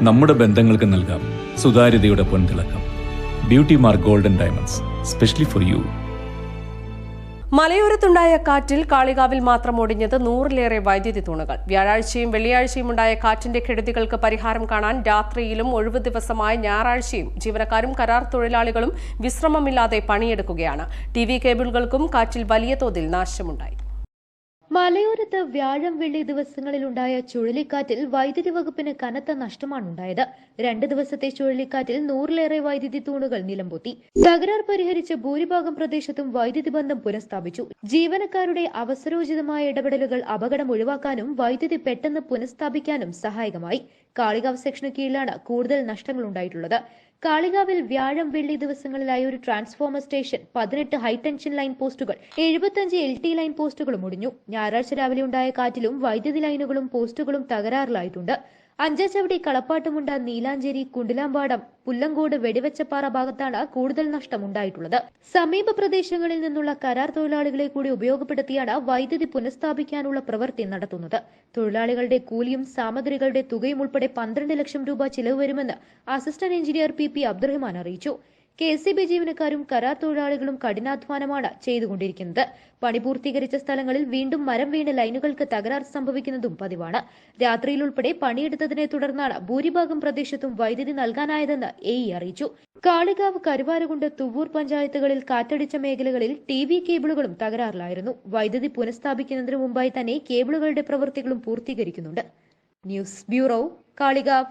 നമ്മുടെ ബന്ധങ്ങൾക്ക് നൽകാം. സുതാര്യതയുടെ പൊൻതിളക്കം. Beauty Mark Golden Diamonds specially for you മലയോരത്തുണ്ടായ കാറ്റിൽ കാളികാവിൽ മാത്രം ഒടിഞ്ഞത് നൂറിലേറെ വൈദ്യുതി തൂണുകൾ. വ്യാഴാഴ്ചയും വെള്ളിയാഴ്ചയും ഉണ്ടായ കാറ്റിന്റെ കെടുതികൾക്ക് പരിഹാരം കാണാൻ രാത്രിയിലും ഒഴിവ് ദിവസമായ ഞായറാഴ്ചയും ജീവനക്കാരും കരാർ തൊഴിലാളികളും വിശ്രമമില്ലാതെ പണിയെടുക്കുകയാണ്. ടി വി കേബിളുകൾക്കും കാറ്റിൽ വലിയ തോതിൽ നാശമുണ്ടായി. മലയോരത്ത് വ്യാഴം വെള്ളി ദിവസങ്ങളിലുണ്ടായ ചുഴലിക്കാറ്റിൽ വൈദ്യുതി വകുപ്പിന് കനത്ത നഷ്ടമാണുണ്ടായത്. രണ്ട് ദിവസത്തെ ചുഴലിക്കാറ്റിൽ നൂറിലേറെ വൈദ്യുതി തൂണുകൾ നിലംപൊത്തി. തകരാർ പരിഹരിച്ച് ഭൂരിഭാഗം പ്രദേശത്തും വൈദ്യുതി ബന്ധം പുനഃസ്ഥാപിച്ചു. ജീവനക്കാരുടെ അവസരോചിതമായ ഇടപെടലുകൾ അപകടം ഒഴിവാക്കാനും വൈദ്യുതി പെട്ടെന്ന് പുനഃസ്ഥാപിക്കാനും സഹായകമായി. കാളികാവ് സെക്ഷന് കീഴിലാണ് കൂടുതൽ നഷ്ടങ്ങൾ ഉണ്ടായിട്ടുള്ളത് കാളികാവിൽ വ്യാഴം വെള്ളി ദിവസങ്ങളിലായി ഒരു ട്രാൻസ്ഫോമർ സ്റ്റേഷൻ പതിനെട്ട് ഹൈടെൻഷൻ ലൈൻ പോസ്റ്റുകൾ എഴുപത്തഞ്ച് എൽ ടി ലൈൻ പോസ്റ്റുകളും ഒടിഞ്ഞു. ഞായറാഴ്ച രാവിലെ ഉണ്ടായ കാറ്റിലും വൈദ്യുതി ലൈനുകളും പോസ്റ്റുകളും തകരാറിലായിട്ടുണ്ട്. അഞ്ചച്ചവടി കളപ്പാട്ടുമുണ്ട നീലാഞ്ചേരി കുണ്ടിലാമ്പാടം പുല്ലങ്കോട് വെടിവെച്ചപ്പാറ ഭാഗത്താണ് കൂടുതൽ നഷ്ടം ഉണ്ടായിട്ടുള്ളത് സമീപ പ്രദേശങ്ങളിൽ നിന്നുള്ള കരാർ തൊഴിലാളികളെ കൂടി ഉപയോഗപ്പെടുത്തിയാണ് വൈദ്യുതി പുനഃസ്ഥാപിക്കാനുള്ള പ്രവൃത്തി നടത്തുന്നത്. തൊഴിലാളികളുടെ കൂലിയും സാമഗ്രികളുടെ തുകയും ഉൾപ്പെടെ പന്ത്രണ്ട് ലക്ഷം രൂപ ചിലവ് വരുമെന്ന് assistant engineer P P Abdurahman അറിയിച്ചു. കെ സി ബി ജീവനക്കാരും കരാർ തൊഴിലാളികളും കഠിനാധ്വാനമാണ് ചെയ്തുകൊണ്ടിരിക്കുന്നത്. പണി പൂർത്തീകരിച്ച സ്ഥലങ്ങളിൽ വീണ്ടും മരം വീണ് ലൈനുകൾക്ക് തകരാർ സംഭവിക്കുന്നതും പതിവാണ്. രാത്രിയിൽ ഉൾപ്പെടെ പണിയെടുത്തതിനെ തുടർന്നാണ് ഭൂരിഭാഗം പ്രദേശത്തും വൈദ്യുതി നൽകാനായതെന്ന് എ അറിയിച്ചു. കാളികാവ് കരുവാരകുണ്ട് തുവ്വൂർ പഞ്ചായത്തുകളിൽ കാറ്റടിച്ച മേഖലകളിൽ ടി വി കേബിളുകളും തകരാറിലായിരുന്നു. വൈദ്യുതി പുനഃസ്ഥാപിക്കുന്നതിന് മുമ്പായി തന്നെ കേബിളുകളുടെ പ്രവൃത്തികളും പൂർത്തീകരിക്കുന്നുണ്ട്. News bureau Kalikavu.